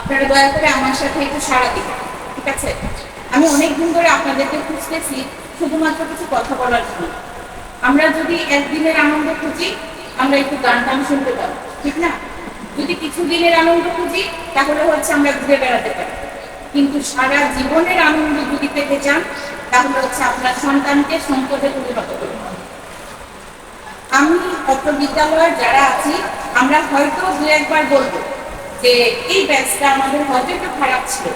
আপনারা দয়া করে আমার সাথে একটু সাড়া দিন, ঠিক আছে? আমি অনেক দিন ধরে আপনাদেরকে খুঁজতেছি, শুধুমাত্র কিছু কথা বলার জন্য। আমরা যদি একদিনের আনন্দ খুঁজি, আমরা একটু গান টান শুনতে পারি ঠিক না? যদি কিছু দিনের আনন্দ খুঁজি, তাহলে হচ্ছে আমরা ঘুরে বেড়াতে পারি। কিন্তু সারা জীবনের আনন্দ যদি পেতে চান, তাহলে হচ্ছে আপনার সন্তানকে সম্পদে পরিণত হবে। আমি অত্র বিদ্যালয়ের যারা আছি, আমরা হয়তো দু একবার বলব যে এই ব্যাচটা আমাদের হয়তো একটু খারাপ ছিল।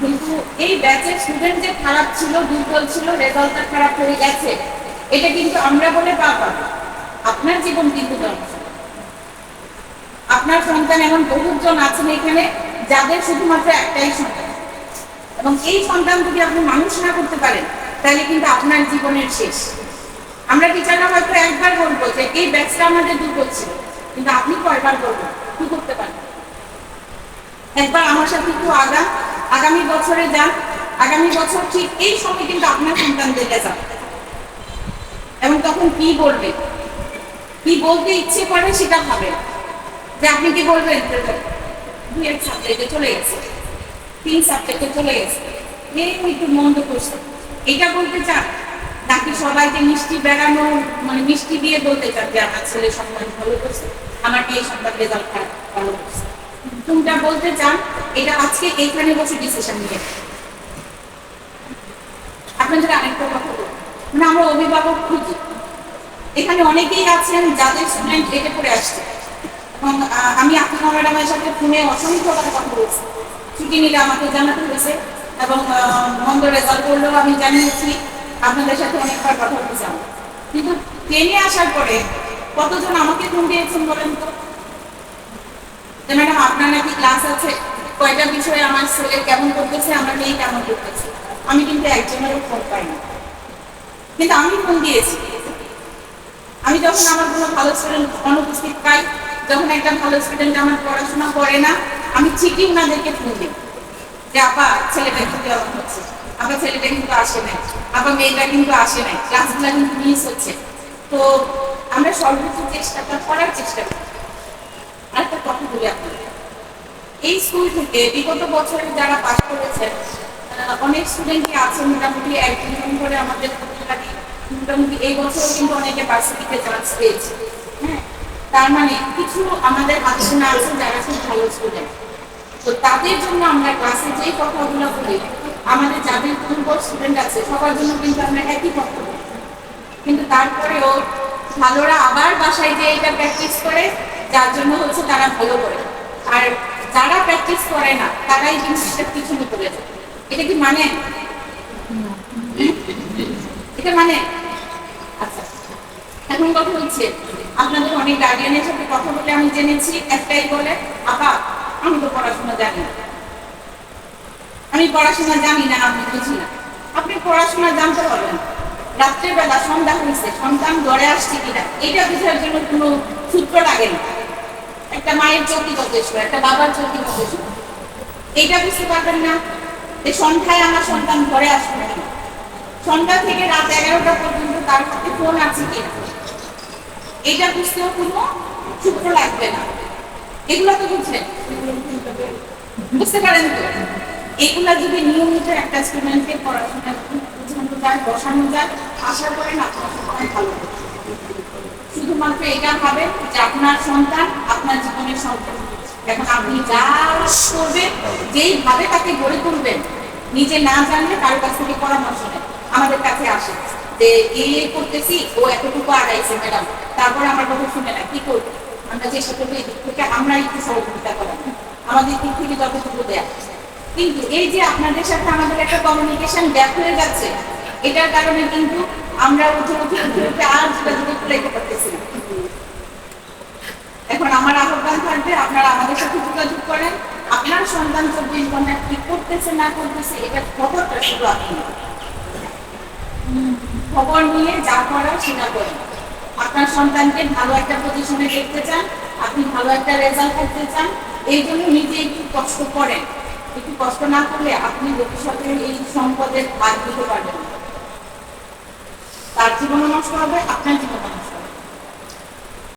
কিন্তু এই ব্যাচের স্টুডেন্ট যে খারাপ ছিল, দুর্বল ছিল রেজাল্টটা খারাপ হয়ে গেছে, এটা কিন্তু আমরা বলে পাবো আপনার জীবন কিন্তু আপনার সন্তান এমন বহুজন আছেন এখানে, যাদের শুধুমাত্র একটাই সন্তান। এবং এই সন্তান যদি আপনি মানুষ না করতে পারেন, তাহলে কিন্তু আপনার জীবনের শেষ। আমরা টিচাররা হয়তো একবার বলব যে এই ব্যাচটা আমাদের দুর্বল ছিল, কিন্তু আপনি কয়বার বলবেন? কি করতে পারেন একবার আমার সাথে একটু আগা, আগামী বছরে যান। আগামী বছর ঠিক এই সময় কিন্তু আপনার সন্তানদেরকে যান এবং তখন কি বলবে? কি বলতে ইচ্ছে করে সেটা ভাবেন যে আপনি কি বলবেন? সাবজেক্টে চলে গেছে। তিন সাবজেক্টে চলে গেছে। এই একটু মন্দ করছে এটা বলতে চান? নাকি সবাইকে মিষ্টি বেড়ানো মানে মিষ্টি দিয়ে বলতে চান যে, আমার ছেলে সম্মান ভালো করছে আমার এই সন্তান রেজাল্ট ভালো করছে কোনটা বলতে চান এটা আজকে এইখানে বসে ডিসিশন নিয়ে। আপনাদের আরেকটা কথা বলব। মানে আমরা অভিভাবক খুঁজি। এখানে অনেকেই আছেন যাদের স্টুডেন্ট এটে পড়ে আসছে। এবং আমি আপনার ম্যাডামের সাথে ফোনে অসংখ্যবার কথা বলেছি। ছুটি নিলে আমাকে জানাতে হয়েছে। এবং মন্দ রেজাল্ট করলেও আমি জানিয়েছি। আপনাদের সাথে অনেকবার কথা বলছি আমি। কিন্তু ট্রেনে আসার পরে কতজন আমাকে ফোন দিয়েছেন বলেন তো? যে ম্যাডাম আপনার নাকি ক্লাস আছে? কয়টা বিষয়ে আমার ছেলে কেমন করতেছে, আমার মেয়ে কেমন করতেছে? আমি কিন্তু একজনেরও ফোন পাই না কিন্তু আমি ফোন দিয়েছি। আমি যখন আমার কোনো ভালো স্টুডেন্ট অনুপস্থিত পাই, যখন একটা ভালো স্টুডেন্ট আমার পড়াশোনা করে না, আমি ঠিকই ওনাদেরকে ফোন দিই যে, আপা, ছেলেটা কিন্তু এমন হচ্ছে। আপা, ছেলেটা কিন্তু আসে নাই। আপা, মেয়েটা কিন্তু আসে নাই। ক্লাসগুলো কিন্তু মিস হচ্ছে। তো আমরা সর্বোচ্চ চেষ্টাটা করার চেষ্টা করি। আপনাদের এই স্কুল থেকে বিগত বছরে যারা পাস করেছেন অনেক স্টুডেন্টই আছে, মোটামুটি এক দুজন করে আমাদের মোটামুটি এই বছর কিন্তু অনেকে ভার্সিটিতে চান্স পেয়েছে। হ্যাঁ তার মানে কিছু আমাদের হাতে গোনা আছে, যারা খুব ভালো স্টুডেন্ট তো তাদের জন্য আমরা ক্লাসে যেই কথাগুলো বলি, আমাদের যাদের দুর্বল স্টুডেন্ট আছে, সবার জন্য কিন্তু আমরা একই কথা কিন্তু তারপরেও ভালোরা আবার বাসায় যে এটা প্র্যাকটিস করে, যার জন্য হচ্ছে তারা ভালো করে। আর যারা প্র্যাকটিস করে না, তারাই জিনিসটা পিছনে পড়ে যায় এটা কি মানে? এটা মানে? আচ্ছা। এখন কথা হচ্ছে, আপনাদের অনেক গার্ডিয়ানের সাথে কথা বলে আমি জেনেছি, একটাই বলে, আপা, আমি তো পড়াশোনা জানি না। আমি পড়াশোনা জানি না আমি বুঝি না। আপনি পড়াশোনা জানতে পারবেন রাত্রের বেলা সন্ধ্যা হয়েছে সন্তান ঘরে আসছে কিনা এটা বোঝার জন্য কোনো সূত্র লাগে না। একটা মায়ের চোখই যথেষ্ট একটা বাবার চোখই যথেষ্ট এটা বুঝতে পারবেন না যে সন্ধ্যায় আমার সন্তান ঘরে আসবে কিনা। সন্ধ্যা থেকে রাত এগারোটা পর্যন্ত তার হাতে ফোন আছে কিনা। এটা বুঝতেও কোনো সূত্র লাগবে না। এগুলো তো বুঝলেন? বুঝতে পারেন তো? এগুলা যদি নিয়মিত একটা স্টুডেন্টকে পড়াশোনা যায়, বসানো যায়, আশা করেন আপনার সন্তান ভালো। শুধুমাত্র এটা ভাবেন যে আপনার সন্তান আপনার জীবনের সন্তান। এখন আপনি যা করবেন যেইভাবে তাকে গড়ে তুলবেন, নিজে না জানলে কারও কাছ থেকে পরামর্শ নেন। আমাদের কাছে আসে যে এই করতেছি, ও এতটুকু আগাইছে, ম্যাডাম। তারপর আমার কথা শুনে না কি করব? আমরা চেষ্টা করব এই দিক থেকে, আমরা একটু সহযোগিতা করা আমাদের দিক থেকে যতটুকু দেয়া কিন্তু এই যে আপনাদের সাথে আমাদের একটা কমিউনিকেশন গ্যাপ হয়ে যাচ্ছে এটার কারণে কিন্তু আমরা উঠে উঠে উঠে উঠে আর যোগাযোগ করতে পারতেছি না। এখন আমার আহ্বান থাকবে, আপনারা আমাদের সাথে যোগাযোগ করেন। আপনার সন্তান চব্বিশ ঘণ্টা কি করতেছে, না করতেছে, এটা খবরটা শুধু আপনি। খবর নিয়ে যা করার সেটা করেন আপনার সন্তানকে ভালো একটা পজিশনে দেখতে চান, আপনি ভালো একটা রেজাল্ট করতে চান, এই জন্য নিজে একটু কষ্ট করেন। একটু কষ্ট না করলে আপনি ভবিষ্যতে এই সম্পদের ভাগ দিতে পারবেন না। তার জীবনও নষ্ট হবে আপনার জীবনও নষ্ট।